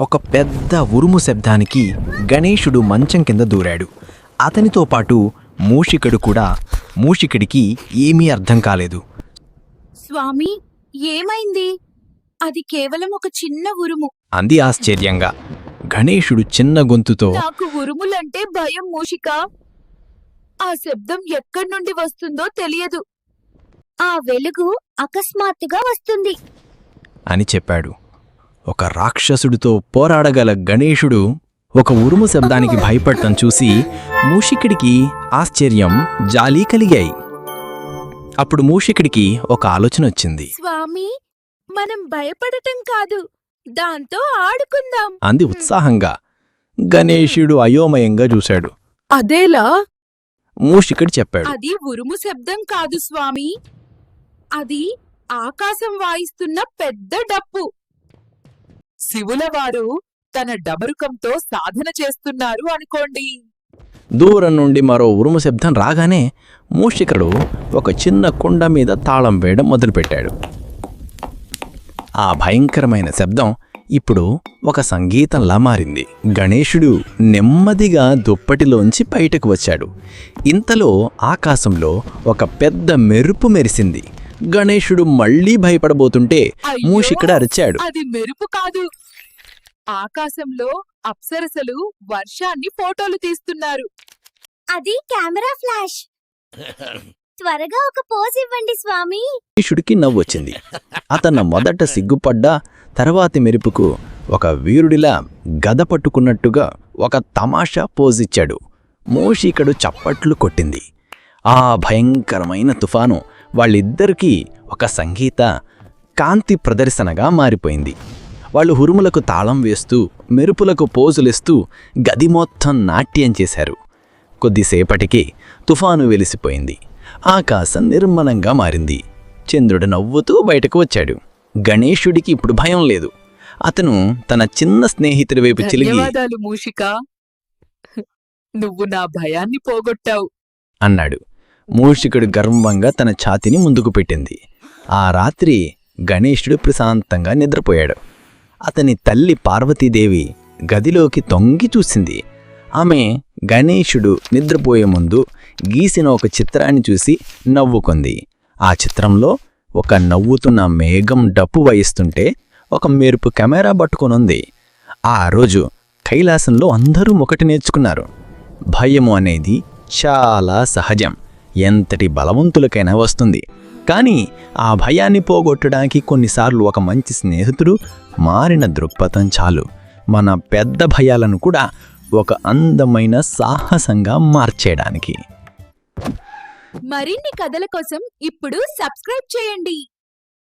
ఒక పెద్ద ఉరుము శబ్దానికి గణేశుడు మంచం కింద దూరాడు. అతనితో పాటు మూషికుడు కూడా మూషికుడికి ఏమీ అర్థం కాలేదు. స్వామి ఏమైంది? అది కేవలం ఒక చిన్న ఉరుము. అంది ఆశ్చర్యంగా. గణేశుడు చిన్న గొంతుతో నాకు ఉరుములంటే భయం మూషిక. ఆ శబ్దం ఎక్కడి నుండి వస్తుందో తెలియదు. ఆ వెలుగు అకస్మాత్తుగా వస్తుంది. అని చెప్పాడు. ఒక రాక్షసుడితో పోరాడగల గణేశుడు ఒక ఉరుము శబ్దానికి భయపడటం చూసి మూషికుడికి ఆశ్చర్యం జాలి కలిగాయి. అప్పుడు మూషికుడికి ఒక ఆలోచన వచ్చింది. స్వామి మనం భయపడటం కాదు దాంతో ఆడుకుందాం. అంది ఉత్సాహంగా. గణేశుడు అయోమయంగా చూశాడు. అదేలా? మూషికుడు చెప్పాడు. అది ఉరుము శబ్దం కాదు స్వామి. అది ఆకాశం వాయిస్తున్న పెద్ద డప్పు. శివులవారు తన డబరుకంతో సాధన చేస్తున్నారు అనుకోండి. దూరం నుండి మరో ఉరుము శబ్దం రాగానే మూషికుడు ఒక చిన్న కుండ మీద తాళం వేయడం మొదలుపెట్టాడు. ఆ భయంకరమైన శబ్దం ఇప్పుడు ఒక సంగీతంలా మారింది. గణేశుడు నెమ్మదిగా దుప్పటిలోంచి బయటకు వచ్చాడు. ఇంతలో ఆకాశంలో ఒక పెద్ద మెరుపు మెరిసింది. గణేశుడు మళ్ళీ భయపడబోతుంటే! మూషికుడు అరిచాడు. అది మెరుపు కాదు. ఆకాశంలో అప్సరసలు వర్షాన్ని ఫోటోలు తీస్తున్నారు. అది కెమెరా ఫ్లాష్. త్వరగా ఒక పోజ్ ఇవ్వండి స్వామి. గణేశుడికి నవ్వొచ్చింది అతను మొదట సిగ్గుపడ్డా తర్వాతి మెరుపుకు ఒక వీరుడిలా గద పట్టుకున్నట్టుగా ఒక తమాషా పోజిచ్చాడు మూషికడు చప్పట్లు కొట్టింది. ఆ భయంకరమైన తుఫాను వాళ్ళిద్దరికీ ఒక సంగీత కాంతి ప్రదర్శనగా మారిపోయింది. వాళ్ళు హురుములకు తాళం వేస్తూ మెరుపులకు పోజులిస్తూ గది మొత్తం నాట్యం చేశారు. కొద్దిసేపటికి తుఫాను వెలిసిపోయింది. ఆకాశం నిర్మలంగా మారింది. చంద్రుడు నవ్వుతూ బయటకు వచ్చాడు. గణేశుడికి ఇప్పుడు భయం లేదు. అతను తన చిన్న స్నేహితుడి వైపు చిలిగి మూషిక. నువ్వు నా భయాన్ని పోగొట్టావు. అన్నాడు. మూషికుడు గర్వంగా తన ఛాతిని ముందుకు పెట్టింది. ఆ రాత్రి గణేశుడు ప్రశాంతంగా నిద్రపోయాడు. అతని తల్లి పార్వతీదేవి గదిలోకి తొంగి చూసింది. ఆమె గణేశుడు నిద్రపోయే ముందు గీసిన ఒక చిత్రాన్ని చూసి నవ్వుకుంది. ఆ చిత్రంలో ఒక నవ్వుతున్న మేఘం డప్పు వహిస్తుంటే ఒక మెరుపు కెమెరా పట్టుకునుంది. ఆ రోజు కైలాసంలో అందరూ ఒకటి నేర్చుకున్నారు. భయము అనేది చాలా సహజం. ఎంతటి బలవంతులకైనా వస్తుంది. కానీ ఆ భయాన్ని పోగొట్టడానికి కొన్నిసార్లు ఒక మంచి స్నేహితుడు మారిన దృక్పథం చాలు. మన పెద్ద భయాలను కూడా ఒక అందమైన సాహసంగా మార్చేయడానికి. మరిన్ని కథల కోసం ఇప్పుడు సబ్స్క్రైబ్ చేయండి.